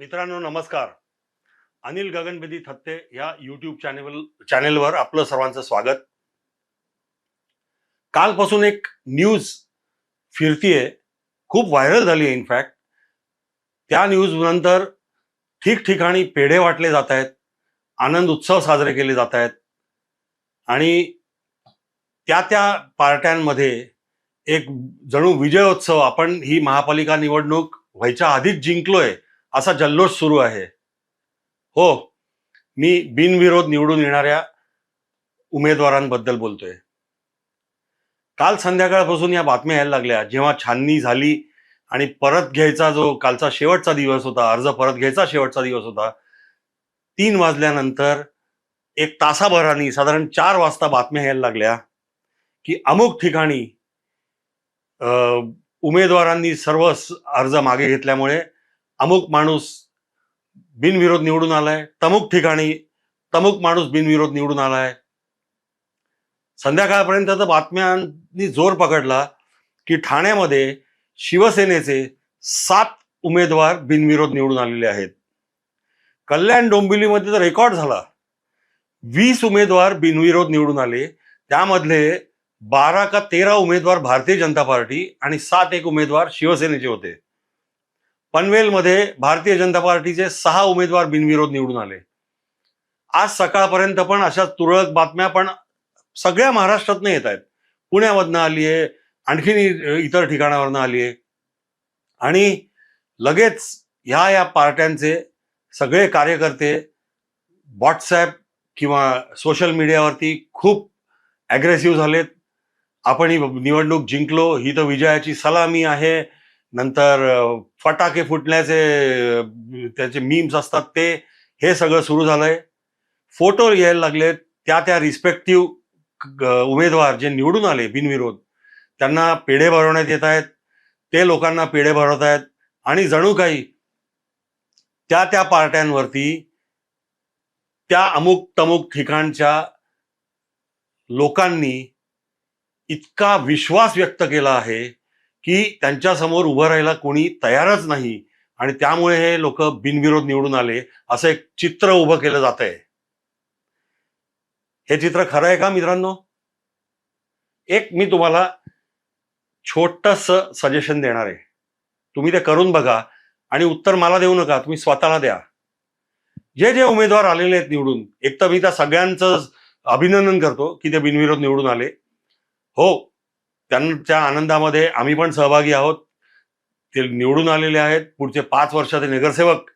मित्रांनो नमस्कार. अनिल गगनबेदी थत्ते या युट्यूब चॅनेल चॅनेलवर आपलं सर्वांचं स्वागत. कालपासून एक न्यूज फिरतीये. खूप व्हायरल झाली आहे इनफॅक्ट त्या न्यूज नंतर ठिकठिकाणी पेढे वाटले जात आहेत. आनंद उत्सव साजरे केले जात आहेत. आणि त्या त्या पार्ट्यांमध्ये एक जणू विजयोत्सव आपण ही महापालिका निवडणूक व्हायच्या आधीच जिंकलोय. असा जल्लोष सुरू आहे. हो मी बिनविरोध निवडून येणाऱ्या उमेदवारांबद्दल बोलतोय. काल संध्याकाळपासून या बातम्या यायला लागल्या. जेव्हा छाननी झाली आणि परत घ्यायचा जो कालचा शेवटचा दिवस होता अर्ज परत घ्यायचा शेवटचा दिवस होता तीन वाजल्यानंतर एक तासाभराने साधारण चार वाजता बातम्या यायला लागल्या की अमुक ठिकाणी अं, उमेदवारांनी सर्व अर्ज मागे घेतल्यामुळे अमुक माणूस बिनविरोध निवडून आलाय तमुक ठिकाणी तमुक माणूस बिनविरोध निवडून आलाय. संध्याकाळपर्यंत तर बातम्यांनी जोर पकडला की ठाण्यामध्ये शिवसेनेचे सात उमेदवार बिनविरोध निवडून आलेले आहेत. कल्याण डोंबिवलीमध्ये तर रेकॉर्ड झाला. वीस उमेदवार बिनविरोध निवडून आले. त्यामधले बारा का तेरा उमेदवार भारतीय जनता पार्टी आणि सात एक उमेदवार शिवसेनेचे होते. पनवेलमध्ये भारतीय जनता पार्टीचे सहा उमेदवार बिनविरोध निवडून आले. आज सकाळपर्यंत पण अशा तुरळक बातम्या पण सगळ्या महाराष्ट्रातनं येत आहेत. पुण्यामधनं आली आहे आणखीन इतर ठिकाणावरनं आली आहे. आणि लगेच ह्या या पार्ट्यांचे सगळे कार्यकर्ते व्हॉट्सॲप किंवा सोशल मीडियावरती खूप ॲग्रेसिव्ह झालेत. आपण ही निवडणूक जिंकलो ही तर विजयाची सलामी आहे. नंतर फटाके फुटण्याचे त्याचे मीम्स असतात ते हे सगळं सुरू झालंय. फोटो यायला लागलेत त्या त्या रिस्पेक्टिव्ह उमेदवार जे निवडून आले बिनविरोध त्यांना पेढे भरवण्यात येत आहेत. ते लोकांना पेढे भरवत आहेत. आणि जणू काही त्या त्या पार्ट्यांवरती त्या अमुक तमुक ठिकाणच्या लोकांनी इतका विश्वास व्यक्त केला आहे की त्यांच्यासमोर उभं राहायला कोणी तयारच नाही आणि त्यामुळे हे लोक बिनविरोध निवडून आले असं एक चित्र उभं केलं जात आहे हे चित्र खरं आहे का मित्रांनो? एक मी तुम्हाला छोटस सजेशन देणार आहे. तुम्ही ते करून बघा आणि उत्तर मला देऊ नका तुम्ही स्वतःला द्या. जे जे उमेदवार आलेले आहेत निवडून एक तर मी त्या सगळ्यांचं अभिनंदन करतो की ते बिनविरोध निवडून आले. हो त्यांच्या आनंदामध्ये आम्ही पण सहभागी आहोत. ते निवडून आलेले आहेत. पुढचे पाच वर्ष ते नगरसेवक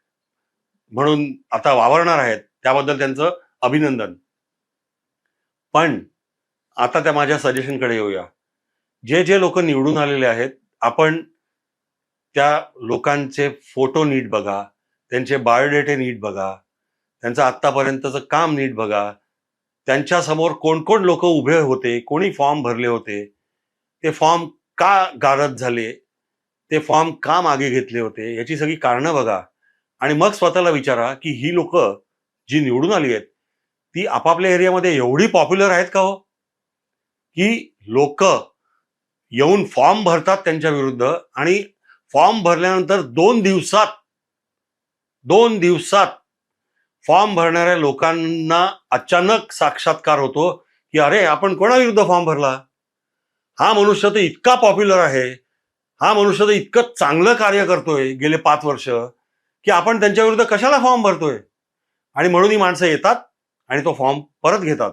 म्हणून आता वावरणार आहेत. त्याबद्दल त्यांचं अभिनंदन. पण आता त्या माझ्या सजेशनकडे येऊया. जे जे लोक निवडून आलेले आहेत आपण त्या लोकांचे फोटो नीट बघा. त्यांचे बायोडेटे नीट बघा. त्यांचं आत्तापर्यंतचं काम नीट बघा. त्यांच्यासमोर कोण कोण लोक उभे होते कोणी फॉर्म भरले होते ते फॉर्म का गारद झाले? ते फॉर्म का मागे घेतले होते? याची सगळी कारणं बघा. आणि मग स्वतःला विचारा की ही लोक जी निवडून आली आहेत ती आपापल्या एरियामध्ये एवढी पॉप्युलर आहेत का हो? की लोक येऊन फॉर्म भरतात त्यांच्या विरुद्ध आणि फॉर्म भरल्यानंतर दोन दिवसात दोन दिवसात फॉर्म भरणाऱ्या लोकांना अचानक साक्षात्कार होतो की अरे आपण कोणाविरुद्ध फॉर्म भरला? हा मनुष्य तर इतका पॉप्युलर आहे. हा मनुष्य तर इतकं चांगलं कार्य करतोय गेले पाच वर्ष की आपण त्यांच्या विरुद्ध कशाला फॉर्म भरतोय? आणि म्हणून ही माणसं येतात आणि तो फॉर्म परत घेतात.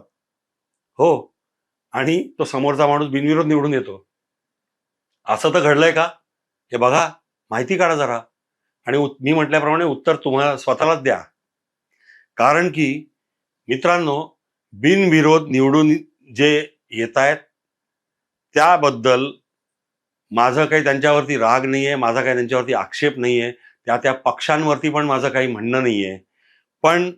हो. आणि तो समोरचा माणूस बिनविरोध निवडून येतो. असं तर घडलंय का? हे बघा माहिती काढा जरा. आणि मी म्हटल्याप्रमाणे उत्तर तुम्हाला स्वतःलाच द्या. कारण की मित्रांनो बिनविरोध निवडून जे येत आहेत त्याबद्दल माझं काही त्यांच्यावरती राग नाही आहे माझा काही त्यांच्यावरती आक्षेप नाही आहे त्या त्या पक्षांवरती पण माझं काही म्हणणं नाही आहे पण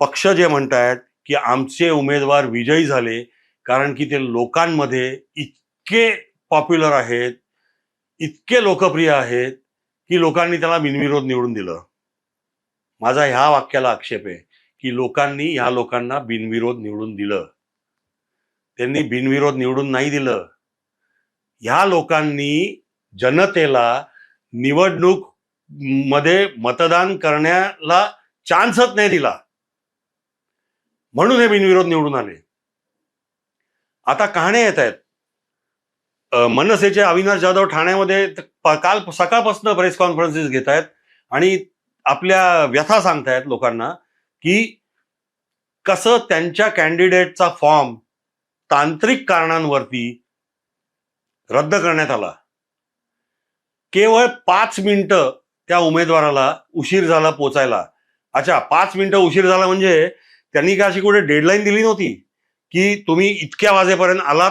पक्ष जे म्हणतायत की आमचे उमेदवार विजयी झाले कारण की ते लोकांमध्ये इतके पॉप्युलर आहेत इतके लोकप्रिय आहेत की लोकांनी त्याला बिनविरोध निवडून दिलं. माझा ह्या वाक्याला आक्षेप आहे की लोकांनी ह्या लोकांना बिनविरोध निवडून दिलं. त्यांनी बिनविरोध निवडून नाही दिलं. ह्या लोकांनी जनतेला निवडणूकमध्ये मतदान करण्याला चान्सच नाही दिला. म्हणून हे बिनविरोध निवडून आले. आता कहाण्या येत आहेत. मनसेचे अविनाश जाधव ठाण्यामध्ये काल सकाळपासून प्रेस कॉन्फरन्सेस घेत आहेत आणि आपल्या व्यथा सांगतायत लोकांना की कसं त्यांच्या कॅन्डिडेटचा फॉर्म तांत्रिक कारणांवरती रद्द करण्यात आला. केवळ पाच मिनिटं त्या उमेदवाराला उशीर झाला पोचायला. अच्छा पाच मिनिटं उशीर झाला म्हणजे त्यांनी काय अशी कुठे डेडलाईन दिली नव्हती? की तुम्ही इतक्या वाजेपर्यंत आलात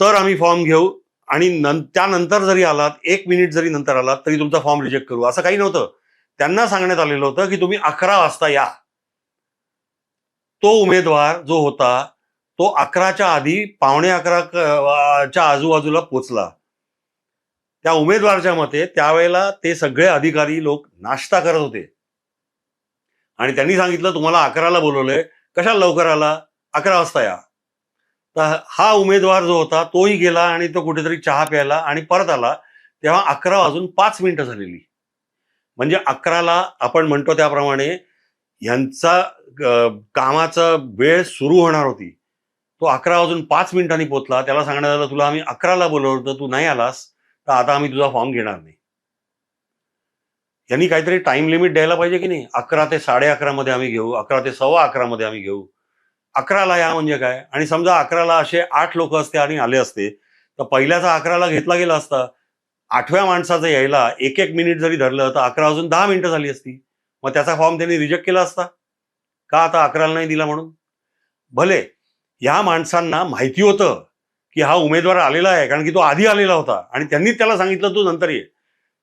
तर आम्ही फॉर्म घेऊ आणि नं त्यानंतर जरी आलात एक मिनिट जरी नंतर आलात तरी तुमचा फॉर्म रिजेक्ट करू. असं काही नव्हतं. त्यांना सांगण्यात आलेलं होतं की तुम्ही अकरा वाजता या. तो उमेदवार जो होता तो अकराच्या आधी पावणे अकरा च्या आजूबाजूला पोचला. त्या उमेदवाराच्या मते त्यावेळेला ते सगळे अधिकारी लोक नाश्ता करत होते. आणि त्यांनी सांगितलं तुम्हाला अकराला बोलवलंय. कशाला लवकर आला? अकरा वाजता या. तर हा उमेदवार जो होता तोही गेला आणि तो कुठेतरी चहा प्यायला आणि परत आला. तेव्हा अकरा वाजून पाच मिनिटं झालेली. म्हणजे अकराला आपण म्हणतो त्याप्रमाणे यांचा कामाचा वेळ सुरू होणार होती. तो अकरा वाजून पाच मिनिटांनी पोचला त्याला सांगण्यात आलं तुला आम्ही अकराला बोलवलं होतं तू नाही आलास तर आता आम्ही तुझा फॉर्म घेणार नाही. यांनी काहीतरी टाइम लिमिट द्यायला पाहिजे की नाही? अकरा ते साडे अकरा मध्ये आम्ही घेऊ अकरा ते सव्वा अकरा मध्ये आम्ही घेऊ. अकराला या म्हणजे काय? आणि समजा अकराला असे आठ लोक असते आणि आले असते तर पहिल्याचा अकराला घेतला गेला असता आठव्या माणसाचं यायला एक एक मिनिट जरी धरलं तर अकरा वाजून दहा मिनिटं झाली असती. मग त्याचा फॉर्म त्यांनी रिजेक्ट केला असता. का आता अकराला नाही दिला म्हणून? भले या माणसांना माहिती होतं की हा उमेदवार आलेला आहे कारण की तो आधी आलेला होता. आणि त्यांनी त्याला सांगितलं तू नंतर ये.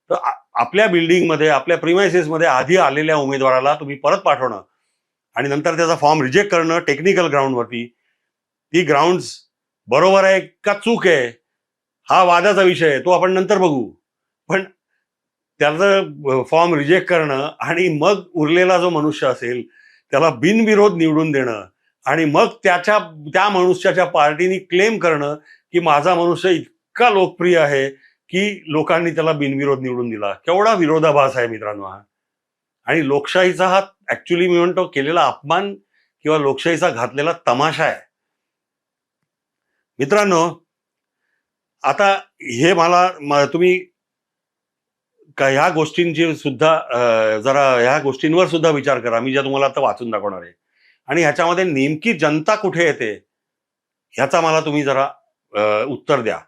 तर आपल्या बिल्डिंगमध्ये आपल्या प्रिमायसेसमध्ये आधी आलेल्या उमेदवाराला तुम्ही परत पाठवणं. आणि नंतर त्याचा फॉर्म रिजेक्ट करणं टेक्निकल ग्राउंडवरती ती ग्राउंड्स बरोबर आहे का चूक आहे हा वादाचा विषय आहे तो आपण नंतर बघू. पण त्याचं फॉर्म रिजेक्ट करणं आणि मग उरलेला जो मनुष्य असेल त्याला बिनविरोध निवडून देणं आणि मग त्याच्या त्या मनुष्याच्या पार्टीनी क्लेम करणं की माझा मनुष्य इतका लोकप्रिय आहे की लोकांनी त्याला बिनविरोध निवडून दिला. केवढा विरोधाभास आहे मित्रांनो हा. आणि लोकशाहीचा हा ऍक्च्युली मी म्हणतो केलेला अपमान किंवा लोकशाहीचा घातलेला तमाशा आहे. मित्रांनो आता हे मला तुम्ही का ह्या गोष्टींची सुद्धा जरा ह्या गोष्टींवर सुद्धा विचार करा. मी ज्या तुम्हाला आता वाचून दाखवणार आहे. आणि ह्याच्यामध्ये नेमकी जनता कुठे येते ह्याचा मला तुम्ही जरा उत्तर द्या.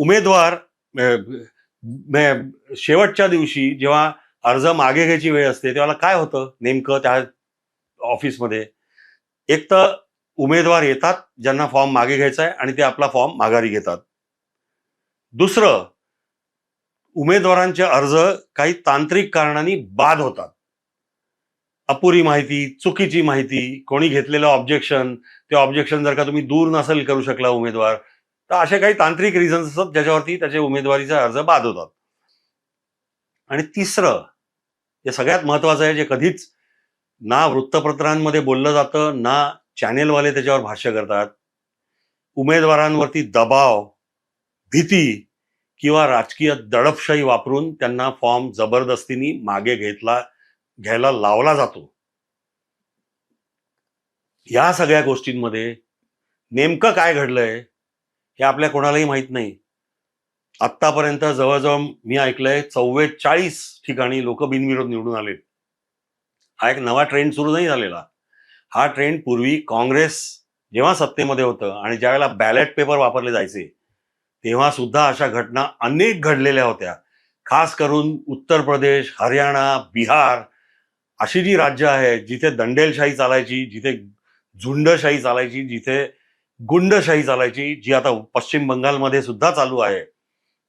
उमेदवार शेवटच्या दिवशी जेव्हा अर्ज मागे घ्यायची वेळ असते तेव्हा काय होतं नेमकं त्या ऑफिसमध्ये? एक तर उमेदवार येतात ज्यांना फॉर्म मागे घ्यायचा आहे आणि ते आपला फॉर्म माघारी घेतात. दुसरं उमेदवारांचे अर्ज काही तांत्रिक कारणांनी बाद होतात. अपुरी माहिती चुकीची माहिती कोणी घेतलेलं ऑब्जेक्शन ते ऑब्जेक्शन जर का तुम्ही दूर नसेल करू शकला उमेदवार तर असे काही तांत्रिक रिझन्स असतात ज्याच्यावरती त्याचे उमेदवारीचे अर्ज बाद होतात. आणि तिसरं हे सगळ्यात महत्वाचं आहे जे कधीच ना वृत्तपत्रांमध्ये बोललं जातं ना चॅनेलवाले त्याच्यावर भाष्य करतात. उमेदवारांवरती दबाव भीती किंवा राजकीय दडपशाही वापरून त्यांना फॉर्म जबरदस्तीने मागे घेतला घ्यायला लावला जातो. या सगळ्या गोष्टींमध्ये नेमकं काय घडलंय हे आपल्या कोणालाही माहीत नाही. आत्तापर्यंत जवळजवळ मी ऐकलंय चव्वेचाळीस ठिकाणी लोक बिनविरोध निवडून आले हा एक नवा ट्रेंड सुरू नाही झालेला. हा ट्रेंड पूर्वी काँग्रेस जेव्हा सत्तेमध्ये होतं आणि ज्यावेळेला बॅलेट पेपर वापरले जायचे तेव्हा सुद्धा अशा घटना अनेक घडलेल्या होत्या. खास करून उत्तर प्रदेश हरियाणा बिहार अशी जी राज्य आहे जिथे दंडेलशाही चालायची जिथे झुंडशाही चालायची जिथे गुंडशाही चालायची जी आता पश्चिम बंगालमध्ये सुद्धा चालू आहे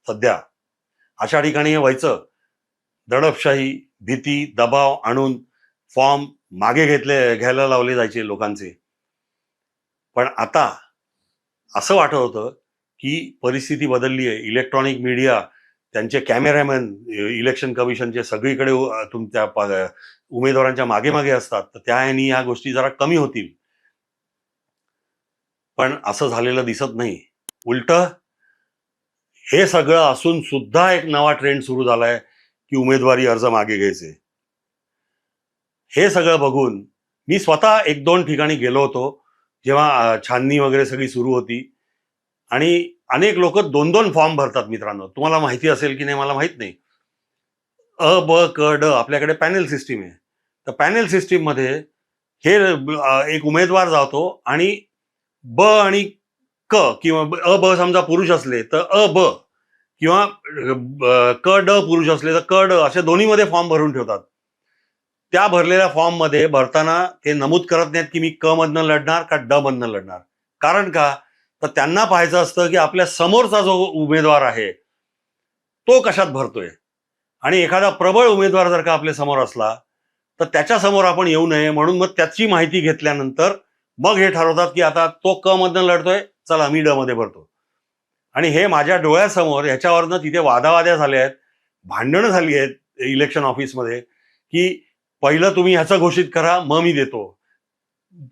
सध्या अशा ठिकाणी हे व्हायचं. दडपशाही भीती दबाव आणून फॉर्म मागे घेतले घ्यायला लावले जायचे लोकांचे. पण आता असं वाटत होतं की परिस्थिती बदलली आहे. इलेक्ट्रॉनिक मीडिया त्यांचे कॅमेरामॅन इलेक्शन कमिशनचे सगळीकडे तुमच्या उमेदवारांच्या मागे मागे असतात तर त्या ह्यानी ह्या गोष्टी जरा कमी होतील. पण असं झालेलं दिसत नाही. उलट हे सगळं असून सुद्धा एक नवा ट्रेंड सुरू झालाय की उमेदवारी अर्ज मागे घ्यायचे. हे सगळं बघून मी स्वतः एक दोन ठिकाणी गेलो होतो जेव्हा छाननी वगैरे सगळी सुरू होती. आणि अनेक लोक दोन दोन फॉर्म भरतात मित्रांनो. तुम्हाला माहिती असेल की नाही मला माहीत नाही. अ ब क ड आपल्याकडे पॅनेल सिस्टीम आहे. तर पॅनेल सिस्टीममध्ये हे एक उमेदवार जातो आणि ब आणि क किंवा अ ब समजा पुरुष असले तर अ ब किंवा क ड पुरुष असले तर क ड असे दोन्हीमध्ये फॉर्म भरून ठेवतात. त्या भरलेल्या फॉर्ममध्ये भरताना ते नमूद करत नाहीत की मी क मधनं लढणार का ड मधनं लढणार. कारण का? तर त्यांना पाहायचं असतं की आपल्या समोरचा जो उमेदवार आहे तो कशात भरतोय? आणि एखादा प्रबळ उमेदवार जर का आपल्यासमोर असला तर त्याच्यासमोर आपण येऊ नये म्हणून मग त्याची माहिती घेतल्यानंतर मग हे ठरवतात की आता तो क मधनं लढतोय चला मी ड मध्ये भरतो. आणि हे माझ्या डोळ्यासमोर ह्याच्यावरनं तिथे वादावाद्या झाल्या आहेत भांडणं झाली आहेत इलेक्शन ऑफिसमध्ये की पहिलं तुम्ही ह्याचं घोषित करा मग मी देतो.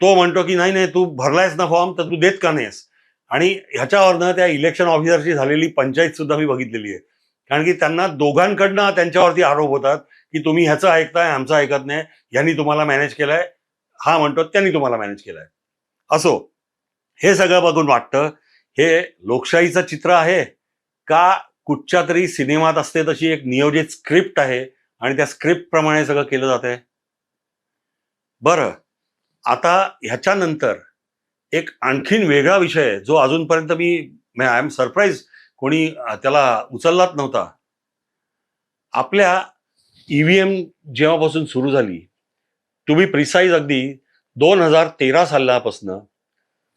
तो म्हणतो की नाही नाही तू भरलायस ना फॉर्म तर तू देत का नाहीस? आणि ह्याच्यावरनं त्या इलेक्शन ऑफिसरची झालेली पंचायत सुद्धा मी बघितलेली आहे. कारण की त्यांना दोघांकडनं त्यांच्यावरती आरोप होतात की तुम्ही ह्याचं ऐकताय आमचं ऐकत नाही यांनी तुम्हाला मॅनेज केलाय हा म्हणतो त्यांनी तुम्हाला मॅनेज केलाय. असो हे सगळं बघून वाटतं हे लोकशाहीचं चित्र आहे का कुठच्या तरी सिनेमात असते तशी एक नियोजित स्क्रिप्ट आहे आणि त्या स्क्रिप्ट प्रमाणे सगळं केलं जात आहे बरं आता ह्याच्यानंतर एक आणखीन वेगळा विषय जो अजूनपर्यंत मी आय एम सरप्राईज कोणी त्याला उचललाच नव्हता. आपल्या ईव्हीएम जेव्हापासून सुरू झाली टू बी प्रिसाईज अगदी दोन हजार तेरा सालापासनं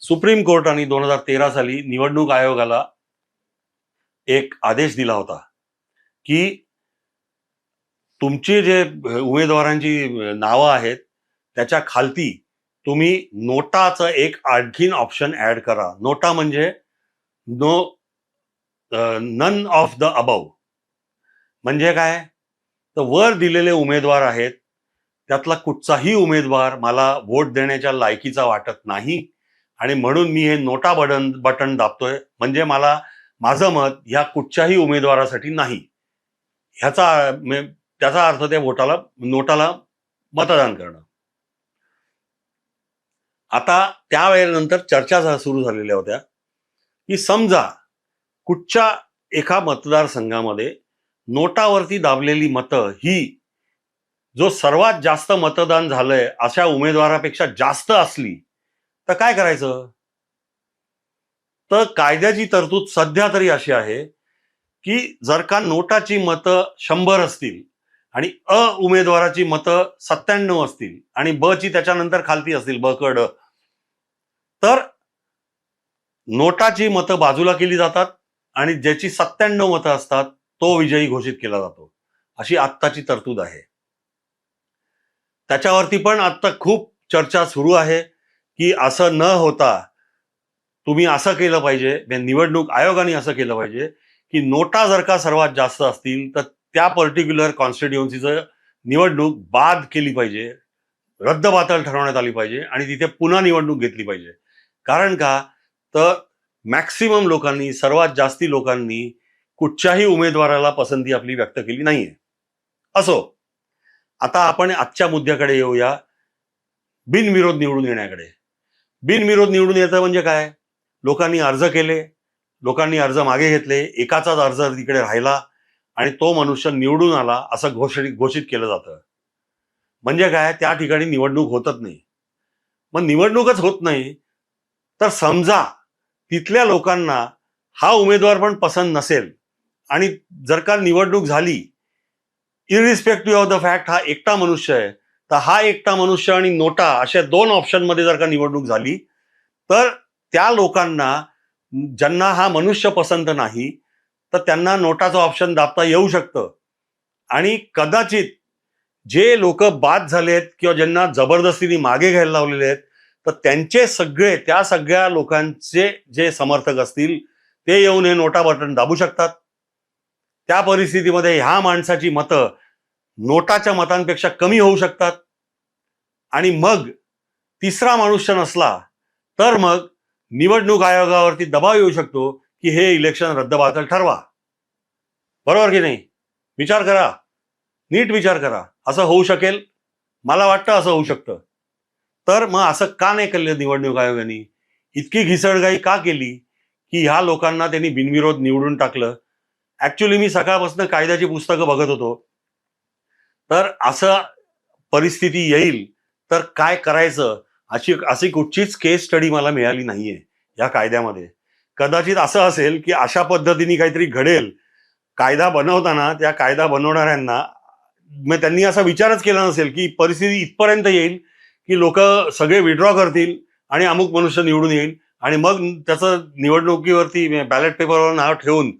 सुप्रीम कोर्टाने दोन हजार तेरा साली निवडणूक आयोगाला एक आदेश दिला होता की तुमची जे उमेदवारांची नावं आहेत त्याच्या खालती तुम्ही नोटाचं एक आणखीन ऑप्शन ऍड करा. नोटा म्हणजे no none of the above म्हणजे काय? तर वर दिलेले उमेदवार आहेत. त्यातला कुठचाही उमेदवार मला वोट देण्याच्या लायकीचा वाटत नाही. आणि म्हणून मी हे नोटा बटन बटन दाबतोय. म्हणजे मला माझं मत ह्या कुठच्याही उमेदवारासाठी नाही. ह्याचा त्याचा अर्थ त्या वोटाला नोटाला मतदान करणं. आता त्यावेळेनंतर चर्चा सुरू झालेल्या होत्या. की समजा कुठच्या एका मतदारसंघामध्ये नोटावरती दाबलेली मतं ही जो सर्वात जास्त मतदान झालंय अशा उमेदवारापेक्षा जास्त असली तर काय करायचं? तर कायद्याची तरतूद सध्या तरी अशी आहे की जर का नोटाची मतं शंभर असतील आणि अ उमेदवाराची मतं सत्त्याण्णव असतील आणि ब ची त्याच्यानंतर खालती असतील ब कड तर नोटाची मतं बाजूला केली जातात आणि ज्याची सत्त्याण्णव मतं असतात तो विजयी घोषित केला जातो. अशी आत्ताची तरतूद आहे. त्याच्यावरती पण आता खूप चर्चा सुरू आहे की असं न होता तुम्ही असं केलं पाहिजे म्हणजे निवडणूक आयोगाने असं केलं पाहिजे की नोटा जर का सर्वात जास्त असतील तर त्या पर्टिक्युलर कॉन्स्टिट्युएन्सीचं निवडणूक बाद केली पाहिजे रद्दबातल ठरवण्यात आली पाहिजे आणि तिथे पुन्हा निवडणूक घेतली पाहिजे. कारण का? तर मॅक्सिमम लोकांनी सर्वात जास्ती लोकांनी कुठच्याही उमेदवाराला पसंती आपली व्यक्त केली नाहीये. असो आता आपण आजच्या मुद्द्याकडे येऊया. बिनविरोध निवडून येण्याकडे. बिनविरोध निवडून येतं म्हणजे काय? लोकांनी अर्ज केले लोकांनी अर्ज मागे घेतले एकाचाच अर्ज तिकडे राहिला आणि तो मनुष्य निवडून आला असं घोषित घोषित केलं जातं. म्हणजे काय? त्या ठिकाणी निवडणूक होतच नाही. मग निवडणूकच होत नाही. तर समजा तिथल्या लोकांना हा उमेदवार पण पसंत नसेल आणि जर का निवडणूक झाली इरिस्पेक्टिव्ह ऑफ द फॅक्ट हा एकटा मनुष्य आहे तर हा एकटा मनुष्य आणि नोटा अशा दोन ऑप्शनमध्ये जर का निवडणूक झाली तर त्या लोकांना ज्यांना हा मनुष्य पसंत नाही तर त्यांना नोटाचं ऑप्शन दाबता येऊ शकतं. आणि कदाचित जे लोक बाद झालेत किंवा ज्यांना जबरदस्तीने मागे घ्यायला लावलेले आहेत तर त्यांचे सगळे त्या सगळ्या लोकांचे जे समर्थक असतील ते येऊन हे नोटा बटन दाबू शकतात. त्या परिस्थितीमध्ये ह्या माणसाची मतं नोटाच्या मतांपेक्षा कमी होऊ शकतात. आणि मग तिसरा मनुष्य नसला तर मग निवडणूक आयोगावरती दबाव येऊ शकतो की हे इलेक्शन रद्दबातल ठरवा. बरोबर की नाही? विचार करा. नीट विचार करा. असं होऊ शकेल? मला वाटतं असं होऊ शकतं. तर मग असं का नाही केलं निवडणूक आयोगाने? इतकी घिसडगाई का केली की ह्या लोकांना त्यांनी बिनविरोध निवडून टाकलं? ऍक्च्युली मी सकाळपासून कायद्याची पुस्तकं बघत होतो. तर असं परिस्थिती येईल तर काय करायचं? अशी अशी कुठचीच केस स्टडी मला मिळाली नाहीये या कायद्यामध्ये. कदाचित असं असेल की अशा पद्धतीने काहीतरी घडेल. कायदा बनवताना त्या कायदा बनवणाऱ्यांना मग त्यांनी असा विचारच केला नसेल की परिस्थिती इथपर्यंत येईल? की लोक सगळे विड्रॉ करतील आणि अमुक मनुष्य निवडून येईल. आणि मग त्याचं निवडणुकीवरती बॅलेट पेपरवर नाव ठेवून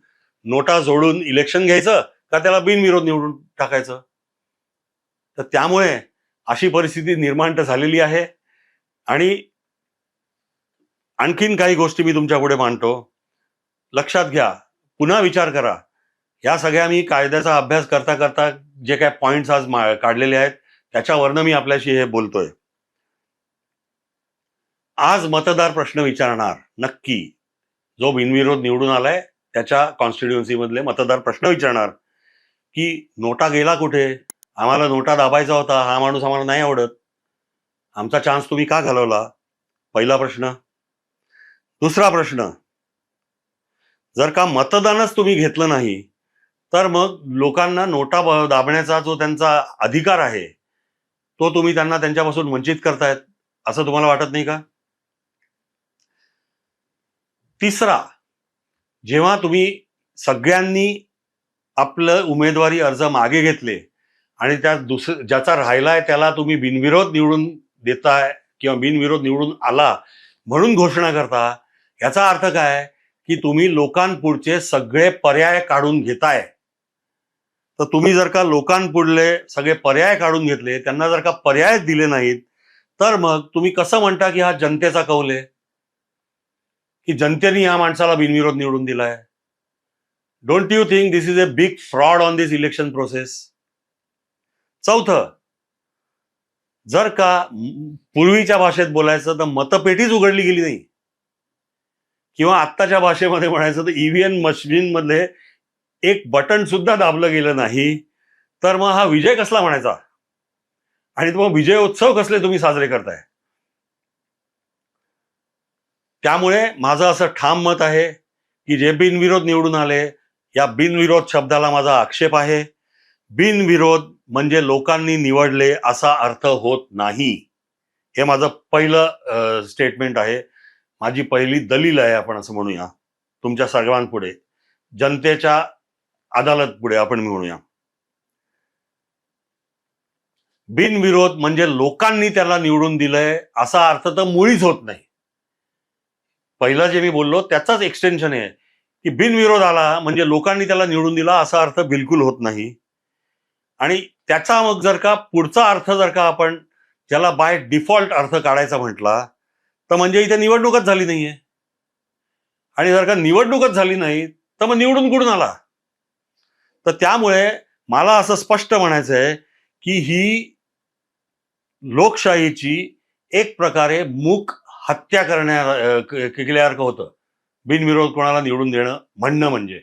नोटा जोडून इलेक्शन घ्यायचं का त्याला बिनविरोध निवडून टाकायचं? तर त्यामुळे अशी परिस्थिती निर्माण तर झालेली आहे. आणि आणखीन काही गोष्टी मी तुमच्यापुढे मांडतो. लक्षात घ्या पुन्हा विचार करा. या सगळ्या मी कायद्याचा अभ्यास करता करता जे काय पॉईंट्स आज काढलेले आहेत त्याच्यावरनं मी आपल्याशी हे बोलतोय. आज मतदार प्रश्न विचारणार नक्की. जो बिनविरोध निवडून आलाय त्याच्या कॉन्स्टिट्युएन्सीमधले मतदार प्रश्न विचारणार की नोटा गेला कुठे? आम्हाला नोटा दाबायचा होता हा माणूस आम्हाला नाही आवडत. आमचा चान्स तुम्ही का घालवला? पहिला प्रश्न. दुसरा प्रश्न. जर का मतदानच तुम्ही घेतलं नाही तर मग लोकांना नोटा दाबण्याचा जो त्यांचा अधिकार आहे तो तुम्ही त्यांना त्यांच्यापासून वंचित करतायत असं तुम्हाला वाटत नाही का? तिसरा जेव्हा तुम्ही सगळ्यांनी आपलं उमेदवारी अर्ज मागे घेतले आणि त्या दुस ज्याचा राहिलाय त्याला तुम्ही बिनविरोध निवडून देताय किंवा बिनविरोध निवडून आला म्हणून घोषणा करता याचा अर्थ काय? की तुम्ही लोकांपुढचे सगळे पर्याय काढून घेताय. तर तुम्ही जर का लोकांपुढले सगळे पर्याय काढून घेतले त्यांना जर का पर्याय दिले नाहीत तर मग तुम्ही कसं म्हणता की हा जनतेचा कौल आहे? की जनतेने या माणसाला बिनविरोध निवडून दिलाय. Don't you think this is a big fraud on this election process चौथं जर का पूर्वीच्या भाषेत बोलायचं तर मतपेटीच उघडली गेली नाही. किंवा आत्ताच्या भाषेमध्ये म्हणायचं तर ईव्हीएम मशीन मध्ये एक बटन सुद्धा दाबलं गेलं नाही. तर मग हा विजय कसला म्हणायचा? आणि मग विजय उत्सव कसले तुम्ही साजरे करताय? त्यामुळे माझं असं ठाम मत आहे की जे बिनविरोध निवडून आले या बिनविरोध शब्दाला माझा आक्षेप आहे. बिनविरोध म्हणजे लोकांनी निवडले असा अर्थ होत नाही. हे माझं पहिलं स्टेटमेंट आहे. माझी पहिली दलील आहे आपण असं म्हणूया. तुमच्या सर्वांपुढे जनतेच्या अदालत पुढे आपण म्हणूया. बिनविरोध म्हणजे लोकांनी त्याला निवडून दिलंय असा अर्थ तर मुळीच होत नाही. पहिला जे मी बोललो त्याचाच एक्सटेन्शन आहे की बिनविरोध आला म्हणजे लोकांनी त्याला निवडून दिला असा अर्थ बिलकुल होत नाही. आणि त्याचा मग जर का पुढचा अर्थ जर का आपण ज्याला बाय डिफॉल्ट अर्थ काढायचा म्हटला तर म्हणजे इथे निवडणूकच झाली नाहीये. आणि जर का निवडणूकच झाली नाही तर मग निवडून कुठून आला? तर त्यामुळे मला असं स्पष्ट म्हणायचं आहे की ही लोकशाहीची एक प्रकारे मूक हत्या करण्या अं, केल्यासारखं होतं. बिनविरोध कोणाला निवडून देणं म्हणणं म्हणजे.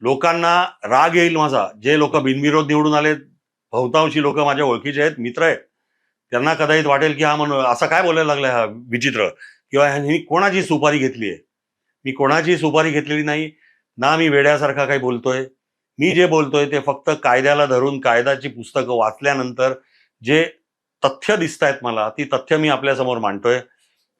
लोकांना राग येईल माझा. जे लोक बिनविरोध निवडून आले बहुतांशी लोक माझ्या ओळखीचे आहेत मित्र आहेत. त्यांना कदाचित वाटेल की हा म्हणून असं काय बोलायला लागलाय हा विचित्र? किंवा ह्यांनी कोणाची सुपारी घेतली आहे? मी कोणाची सुपारी घेतलेली नाही. ना मी वेड्यासारखा काही बोलतोय. मी जे बोलतोय ते फक्त कायद्याला धरून कायद्याची पुस्तकं वाचल्यानंतर जे तथ्य दिसत आहेत मला ती तथ्य मी आपल्यासमोर मांडतोय.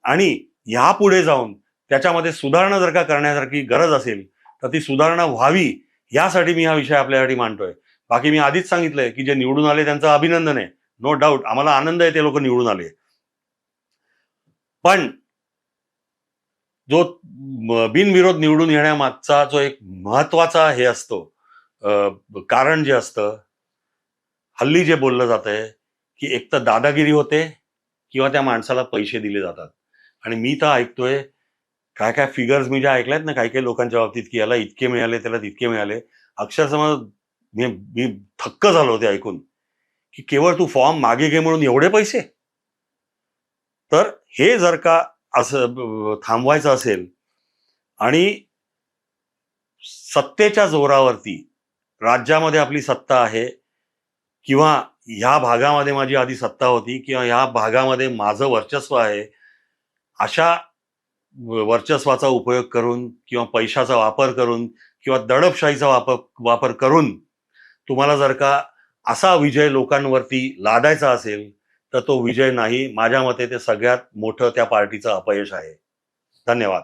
आणि ह्यापुढे जाऊन त्याच्यामध्ये सुधारणा जर का करण्यासारखी गरज असेल तर ती सुधारणा व्हावी यासाठी मी हा विषय आपल्यासाठी मांडतोय. बाकी मी आधीच सांगितलंय की जे निवडून आले त्यांचं अभिनंदन आहे. नो डाऊट आम्हाला आनंद आहे ते लोक निवडून आले. पण जो बिनविरोध निवडून येण्यामागचा जो एक महत्त्वाचा हे असतो कारण जे असतं हल्ली जे बोललं जात आहे की एक तर दादागिरी होते किंवा त्या माणसाला पैसे दिले जातात. आणि मी तर ऐकतोय काय काय फिगर्स मी ज्या ऐकल्यात ना काही काही लोकांच्या बाबतीत की याला इतके मिळाले त्याला तितके मिळाले अक्षरशः मी मी थक्क झालो होते ऐकून की केवळ तू फॉर्म मागे घे म्हणून एवढे पैसे? तर हे जर का असं थांबवायचं असेल आणि सत्तेच्या जोरावरती राज्यामध्ये आपली सत्ता आहे किंवा ह्या भागामध्ये माझी आधी सत्ता होती किंवा ह्या भागामध्ये माझं वर्चस्व आहे अशा वर्चस्वाचा उपयोग करून किंवा पैशाचा वापर करून किंवा दडपशाहीचा वापर वापर करून तुम्हाला जर का असा विजय लोकांवरती लादायचा असेल तर तो विजय नाही. माझ्या मते ते सगळ्यात मोठं त्या पार्टीचं अपयश आहे. धन्यवाद.